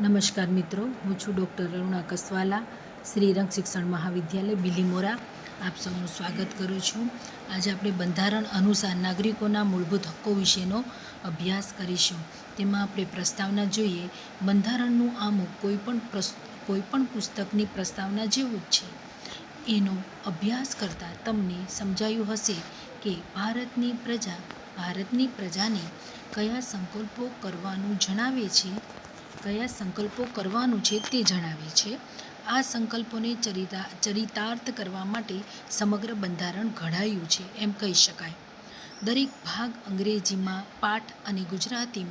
નમસ્કાર મિત્રો, હું છું ડૉક્ટર અરુણા કસવાલા, શ્રીરંગ શિક્ષણ મહાવિદ્યાલય, બિલીમોરા. આપ સૌનું સ્વાગત કરું છું. આજે આપણે બંધારણ અનુસાર નાગરિકોના મૂળભૂત હક્કો વિશેનો અભ્યાસ કરીશું. તેમાં આપણે પ્રસ્તાવના જોઈએ. બંધારણનું આમુખ કોઈપણ કોઈપણ પુસ્તકની પ્રસ્તાવના જેવું જ છે. એનો અભ્યાસ કરતાં તમને સમજાયું હશે કે ભારતની પ્રજા, ભારતની પ્રજાને કયા સંકલ્પો કરવાનું જણાવે છે? કયા સંકલ્પો કરવાનું છે તે જણાવે છે. આ સંકલ્પોને ચરિતા, ચરિતાર્થ કરવા માટે સમગ્ર બંધારણ ઘડાયું છે એમ કહી શકાય. દરેક ભાગ અંગ્રેજીમાં, પાઠ અને ગુજરાતી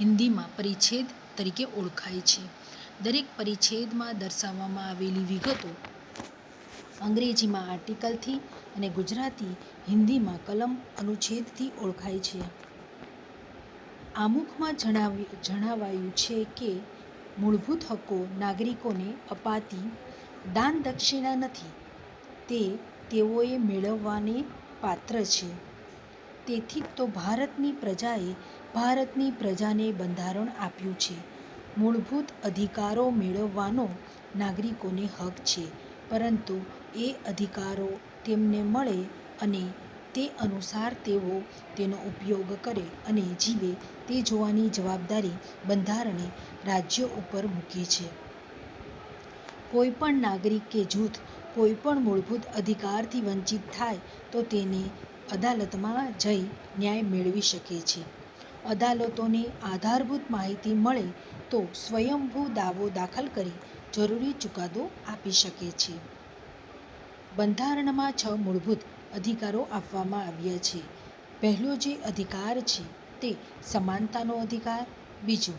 હિન્દીમાં પરિચ્છેદ તરીકે ઓળખાય છે. દરેક પરિચ્છેદમાં દર્શાવવામાં આવેલી વિગતો અંગ્રેજીમાં આર્ટિકલથી અને ગુજરાતી હિન્દીમાં કલમ અનુચ્છેદથી ઓળખાય છે. આમુખમાં જણાવ્યું જણાવાયું છે કે, મૂળભૂત હક્કો નાગરિકોને અપાતી દાન દક્ષિણા નથી. તે તેઓએ મેળવવાને પાત્ર છે. તેથી તો ભારતની પ્રજાએ ભારતની પ્રજાને બંધારણ આપ્યું છે. મૂળભૂત અધિકારો મેળવવાનો નાગરિકોને હક છે. પરંતુ એ અધિકારો તેમને મળે અને તે અનુસાર તેઓ તેનો ઉપયોગ કરે અને જીવે તે જોવાની જવાબદારી બંધારણે રાજ્યો ઉપર મૂકી છે. કોઈ પણ નાગરિક કે જૂથ કોઈપણ મૂળભૂત અધિકારથી વંચિત થાય તો તેને અદાલતમાં જઈ ન્યાય મેળવી શકે છે. અદાલતોને આધારભૂત માહિતી મળે તો સ્વયંભૂ દાવો દાખલ કરી જરૂરી ચુકાદો આપી શકે છે. બંધારણમાં છ મૂળભૂત અધિકારો આપવામાં આવ્યા છે. પહેલો જે અધિકાર છે તે સમાનતાનો અધિકાર, બીજો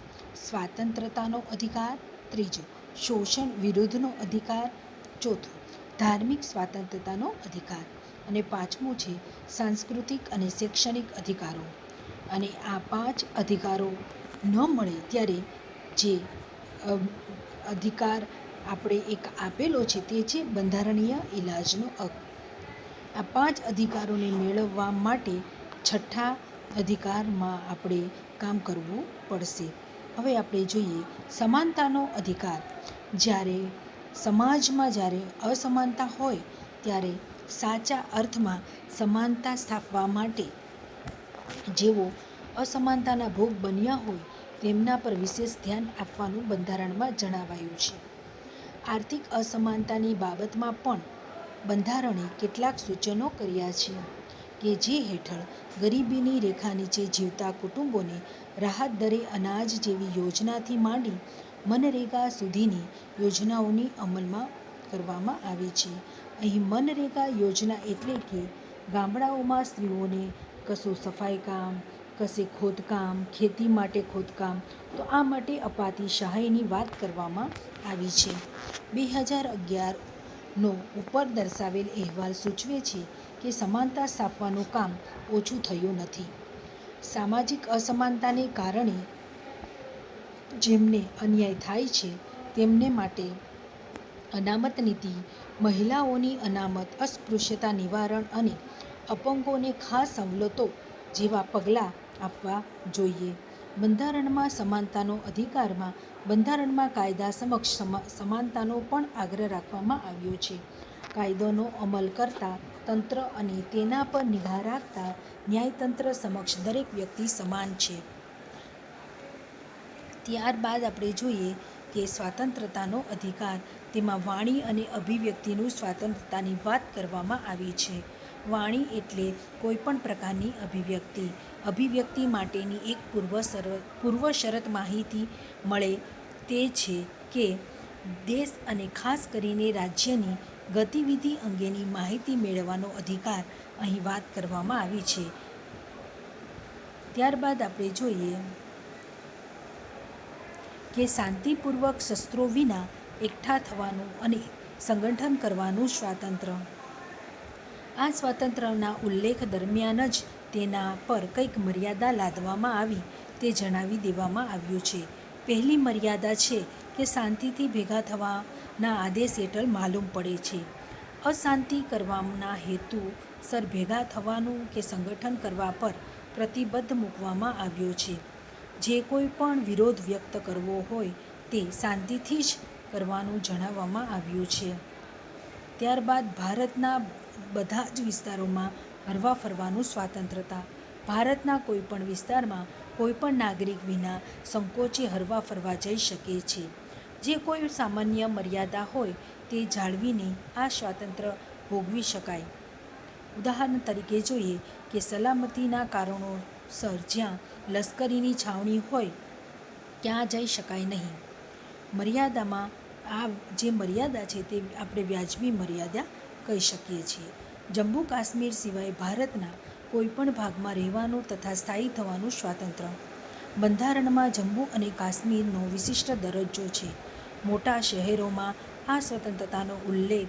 સ્વાતંત્રતાનો અધિકાર, ત્રીજો શોષણ વિરુદ્ધનો અધિકાર, ચોથો ધાર્મિક સ્વાતંત્રતાનો અધિકાર અને પાંચમું છે સાંસ્કૃતિક અને શૈક્ષણિક અધિકારો. અને આ પાંચ અધિકારો ન મળે ત્યારે જે અધિકાર આપણે એક આપેલો છે તે છે બંધારણીય ઇલાજનો હક. આ પાંચ અધિકારોને મેળવવા માટે છઠ્ઠા અધિકારમાં આપણે કામ કરવું પડશે. હવે આપણે જોઈએ સમાનતાનો અધિકાર. જ્યારે સમાજમાં જ્યારે અસમાનતા હોય, ત્યારે સાચા અર્થમાં સમાનતા સ્થાપવા માટે જેઓ અસમાનતાના ભોગ બન્યા હોય, તેમના પર વિશેષ ધ્યાન આપવાનું બંધારણમાં જણાવાયું છે. આર્થિક અસમાનતાની બાબતમાં પણ બંધારણે કેટલાક સૂચનો કર્યા છે કે જે હેઠળ ગરીબીની રેખા નીચે જીવતા કુટુંબોને રાહત દરે અનાજ જેવી યોજનાથી માંડી મનરેગા સુધીની યોજનાઓની અમલમાં કરવામાં આવે છે. અહીં મનરેગા યોજના એટલે કે ગામડાઓમાં સ્ત્રીઓને કશું સફાઈ કામ, કશે ખોદકામ, ખેતી માટે ખોદકામ, તો આ માટે અપાતી સહાયની વાત કરવામાં આવી છે. બે હજાર અગિયારનો ઉપર દર્શાવેલ અહેવાલ સૂચવે છે કે સમાનતા સ્થાપવાનું કામ ઓછું થયું નથી. સામાજિક અસમાનતાને કારણે જેમને અન્યાય થાય છે, તેમને માટે અનામત નીતિ, મહિલાઓની અનામત, અસ્પૃશ્યતા નિવારણ અને અપંગોને ખાસ સવલતો જેવા પગલાં આપવા જોઈએ. બંધારણમાં સમાનતાનો અધિકારમાં બંધારણમાં કાયદા સમક્ષ સમાનતાનો પણ આગ્રહ રાખવામાં આવ્યો છે. કાયદોનો અમલ કરતા તંત્ર અને તેના પર નિગાહ રાખતા ન્યાયતંત્ર સમક્ષ દરેક વ્યક્તિ સમાન છે. ત્યારબાદ આપણે જોઈએ કે સ્વાતંત્રતાનો અધિકાર, તેમાં વાણી અને અભિવ્યક્તિનું સ્વાતંત્રતાની વાત કરવામાં આવી છે. વાણી એટલે કોઈપણ પ્રકારની અભિવ્યક્તિ. અભિવ્યક્તિ માટેની એક પૂર્વ પૂર્વ શરત માહિતી મળે તે છે કે દેશ અને ખાસ કરીને રાજ્યની ગતિવિધિ અંગેની માહિતી મેળવવાનો અધિકાર અહીં વાત કરવામાં આવી છે. ત્યારબાદ આપણે જોઈએ કે શાંતિપૂર્વક શસ્ત્રો વિના એકઠા થવાનું અને સંગઠન કરવાનું સ્વાતંત્ર્ય આ સ્વાતંત્ર્યના ઉલ્લેખ દરમિયાન જ તેના પર કંઈક મર્યાદા લાદવામાં આવી તે જણાવી દેવામાં આવ્યું છે. પહેલી મર્યાદા છે કે શાંતિથી ભેગા થવાના આદેશ હેઠળ માલુમ પડે છે. અશાંતિ કરવાના હેતુ સર ભેગા થવાનું કે સંગઠન કરવા પર પ્રતિબદ્ધ મૂકવામાં આવ્યો છે. જે કોઈ પણ વિરોધ વ્યક્ત કરવો હોય તે શાંતિથી જ કરવાનું જણાવવામાં આવ્યું છે. ત્યારબાદ ભારતના બધા જ વિસ્તારોમાં હરવા ફરવાનું સ્વાતંત્રતા. ભારતના કોઈપણ વિસ્તારમાં કોઈપણ નાગરિક વિના સંકોચે હરવા ફરવા જઈ શકે છે. જે કોઈ સામાન્ય મર્યાદા હોય તે જાળવીને આ સ્વાતંત્ર્ય ભોગવી શકાય. ઉદાહરણ તરીકે જોઈએ કે સલામતીના કારણોસર જ્યાં લશ્કરીની છાવણી હોય ત્યાં જઈ શકાય નહીં. મર્યાદામાં આ જે મર્યાદા છે તે આપણે વ્યાજબી મર્યાદા કહી શકીએ છીએ. જમ્મુ કાશ્મીર સિવાય ભારતના કોઈપણ ભાગમાં રહેવાનું તથા સ્થાયી થવાનું સ્વાતંત્ર્ય બંધારણમાં જમ્મુ અને કાશ્મીરનો વિશિષ્ટ દરજ્જો છે. મોટા શહેરોમાં આ સ્વતંત્રતાનો ઉલ્લેખ,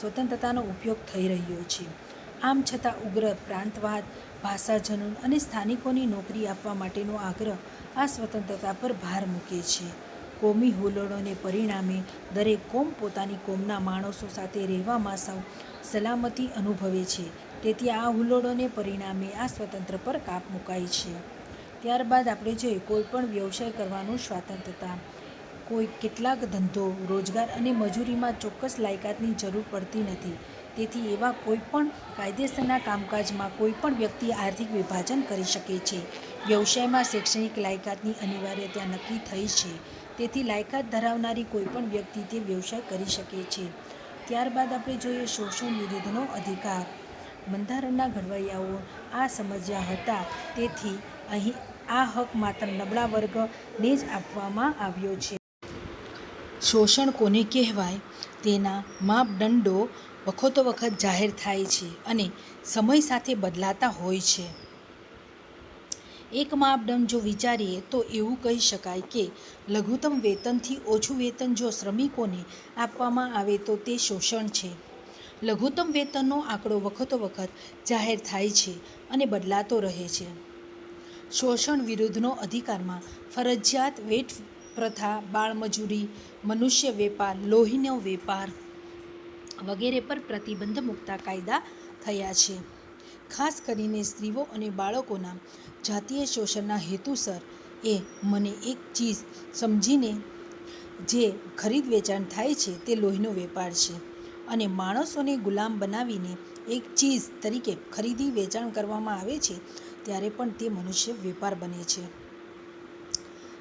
સ્વતંત્રતાનો ઉપયોગ થઈ રહ્યો છે. આમ છતાં ઉગ્ર પ્રાંતવાદ, ભાષાજનન અને સ્થાનિકોની નોકરી આપવા માટેનો આગ્રહ આ સ્વતંત્રતા પર ભાર મૂકે છે. કોમી હુલ્લડોને પરિણામે દરેક કોમ પોતાની કોમના માણસો સાથે રહેવામાં સૌ સલામતી અનુભવે છે. તેથી આ હુલ્લડોને પરિણામે આ સ્વતંત્ર પર કાપ મુકાય છે. ત્યારબાદ આપણે જોઈએ કોઈપણ વ્યવસાય કરવાનું સ્વાતંત્રતા, કોઈ કેટલાક ધંધો, રોજગાર અને મજૂરીમાં ચોક્કસ લાયકાતની જરૂર પડતી નથી. તેથી એવા કોઈ પણ કાયદેસરના કામકાજમાં કોઈપણ વ્યક્તિ આર્થિક વિભાજન કરી શકે છે. વ્યવસાયમાં શૈક્ષણિક લાયકાતની અનિવાર્યતા નક્કી થઈ છે. તેથી લાયકાત ધરાવનારી કોઈ પણ વ્યક્તિ તે વ્યવસાય કરી શકે છે. ત્યારબાદ આપણે જોઈએ શોષણ વિરુદ્ધનો અધિકાર. બંધારણના ઘડવૈયાઓ આ સમજ્યા હતા. તેથી અહીં આ હક માત્ર નબળા વર્ગને જ આપવામાં આવ્યો છે. શોષણ કોને કહેવાય? તેના માપદંડો વખતો વખત જાહેર થાય છે અને સમય સાથે બદલાતા હોય છે. એક માપદંડ જો વિચારીએ તો એવું કહી શકાય કે લઘુત્તમ વેતનથી ઓછું વેતન જો શ્રમિકોને આપવામાં આવે તો તે શોષણ છે. લઘુત્તમ વેતનનો આંકડો વખતો વખત જાહેર થાય છે અને બદલાતો રહે છે. શોષણ વિરુદ્ધનો અધિકારમાં ફરજિયાત વેટ પ્રથા, બાળમજૂરી, મનુષ્ય વેપાર, લોહીનો વેપાર વગેરે પર પ્રતિબંધ મૂકતા કાયદા થયા છે. ખાસ કરીને સ્ત્રીઓ અને બાળકોના જાતીય શોષણના હેતુસર એ મને એક ચીજ સમજીને જે ખરીદ વેચાણ થાય છે તે લોહીનો વેપાર છે. અને માણસોને ગુલામ બનાવીને એક ચીજ તરીકે ખરીદી વેચાણ કરવામાં આવે છે ત્યારે પણ તે મનુષ્ય વેપાર બને છે.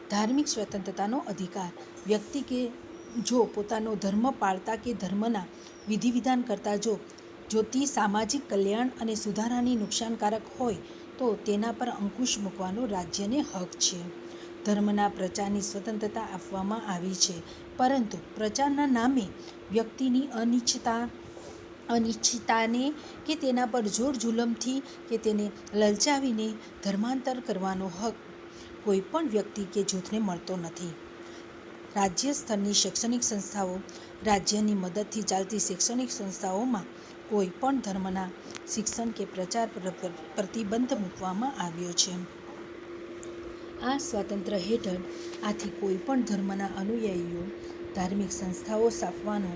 ધાર્મિક સ્વતંત્રતાનો અધિકાર, વ્યક્તિ કે જો પોતાનો ધર્મ પાળતા કે ધર્મના વિધિ વિધાન કરતા જો જો તે સામાજિક કલ્યાણ અને સુધારાની નુકસાનકારક હોય તો તેના પર અંકુશ મૂકવાનો રાજ્યને હક છે. ધર્મના પ્રચારની સ્વતંત્રતા આપવામાં આવી છે, પરંતુ પ્રચારના નામે વ્યક્તિની અનિચ્છતા, અનિચ્છતાને કે તેના પર જોર જુલમથી કે તેને લલચાવીને ધર્માંતર કરવાનો હક કોઈ પણ વ્યક્તિ કે જૂથને મળતો નથી. રાજ્ય સ્તરની શૈક્ષણિક સંસ્થાઓ રાજ્યની મદદથી ચાલતી શૈક્ષણિક સંસ્થાઓમાં કોઈ પણ ધર્મના શિક્ષણ કે પ્રચાર પર પ્રતિબંધ મૂકવામાં આવ્યો છે. આ સ્વાતંત્ર્ય હેઠળ આથી કોઈ પણ ધર્મના અનુયાયીઓ ધાર્મિક સંસ્થાઓ સ્થાપવાનો,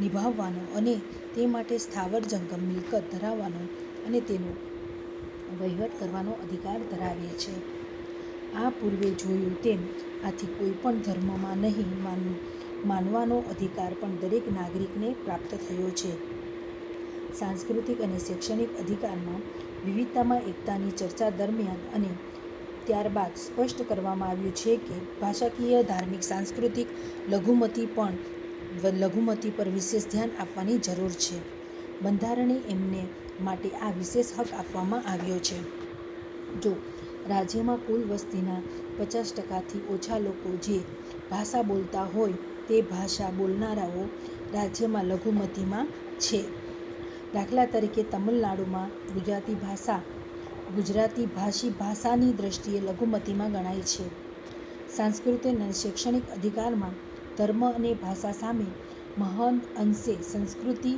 નિભાવવાનો અને તે માટે સ્થાવર જંગમ મિલકત ધરાવવાનો અને તેનો વહીવટ કરવાનો અધિકાર ધરાવે છે. આ પૂર્વે જોયું તેમ આથી કોઈ પણ ધર્મમાં નહીં માન, માનવાનો અધિકાર પણ દરેક નાગરિકને પ્રાપ્ત થયો છે. સાંસ્કૃતિક અને શૈક્ષણિક અધિકારમાં વિવિધતામાં એકતાની ચર્ચા દરમિયાન અને ત્યારબાદ સ્પષ્ટ કરવામાં આવ્યું છે કે ભાષાકીય, ધાર્મિક, સાંસ્કૃતિક લઘુમતી પણ લઘુમતી પર વિશેષ ધ્યાન આપવાની જરૂર છે. બંધારણે એમને માટે આ વિશેષ હક આપવામાં આવ્યો છે. જો રાજ્યમાં કુલ વસ્તીના પચાસ ટકાથી ઓછા લોકો જે ભાષા બોલતા હોય તે ભાષા બોલનારાઓ રાજ્યમાં લઘુમતીમાં છે. દાખલા તરીકે તમિલનાડુમાં ગુજરાતી ભાષા ગુજરાતી ભાષી ભાષાની દ્રષ્ટિએ લઘુમતીમાં ગણાય છે. સાંસ્કૃતિક અને શૈક્ષણિક અધિકારમાં ધર્મ અને ભાષા સામે મહાન અંશે સંસ્કૃતિ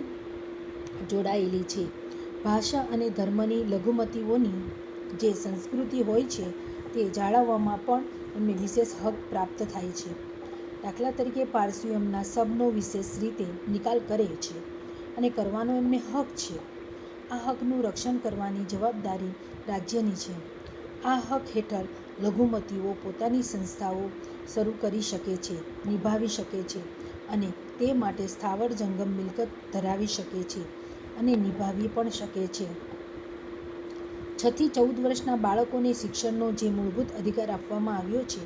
જોડાયેલી છે. ભાષા અને ધર્મની લઘુમતીઓની જે સંસ્કૃતિ હોય છે તે જાળવવામાં પણ એમને વિશેષ હક પ્રાપ્ત થાય છે. દાખલા તરીકે પારસીઓ એમના શબનો વિશેષ રીતે નિકાલ કરે છે. અને કરવાનો એમને હક છે. આ હકનું રક્ષણ કરવાની જવાબદારી રાજ્યની છે. આ હક હેઠળ લઘુમતીઓ પોતાની સંસ્થાઓ શરૂ કરી શકે છે, નિભાવી શકે છે અને તે માટે સ્થાવર જંગમ મિલકત ધરાવી શકે છે અને નિભાવી પણ શકે છે. છથી ચૌદ વર્ષના બાળકોને શિક્ષણનો જે મૂળભૂત અધિકાર આપવામાં આવ્યો છે,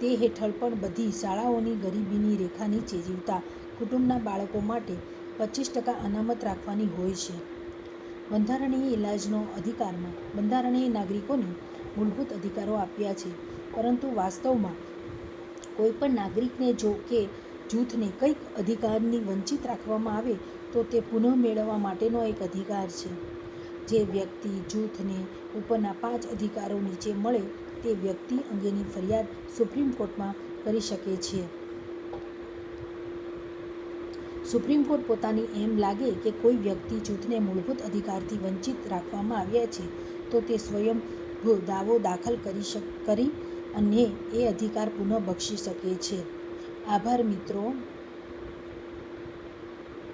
તે હેઠળ પણ બધી શાળાઓની ગરીબીની રેખા નીચે જીવતા કુટુંબના બાળકો માટે પચીસ ટકા અનામત રાખવાની હોય છે. બંધારણીય ઇલાજનો અધિકારમાં બંધારણીય નાગરિકોને મૂળભૂત અધિકારો આપ્યા છે, પરંતુ વાસ્તવમાં કોઈપણ નાગરિકને જો કે જૂથને કંઈક અધિકારની વંચિત રાખવામાં આવે, તો તે પુનઃ મેળવવા માટેનો એક અધિકાર છે. જે વ્યક્તિ જૂથને ઉપરના પાંચ અધિકારો નીચે મળે, તે વ્યક્તિ અંગેની ફરિયાદ સુપ્રીમ કોર્ટમાં કરી શકે છે. સુપ્રીમ કોર્ટ પોતાની એમ લાગે કે કોઈ વ્યક્તિ જૂથને મૂળભૂત અધિકારથી વંચિત રાખવામાં આવ્યા છે, તો તે સ્વયં દાવો દાખલ કરી શક, કરી અને એ અધિકાર પુનઃ બક્ષી શકે છે. આભાર મિત્રો.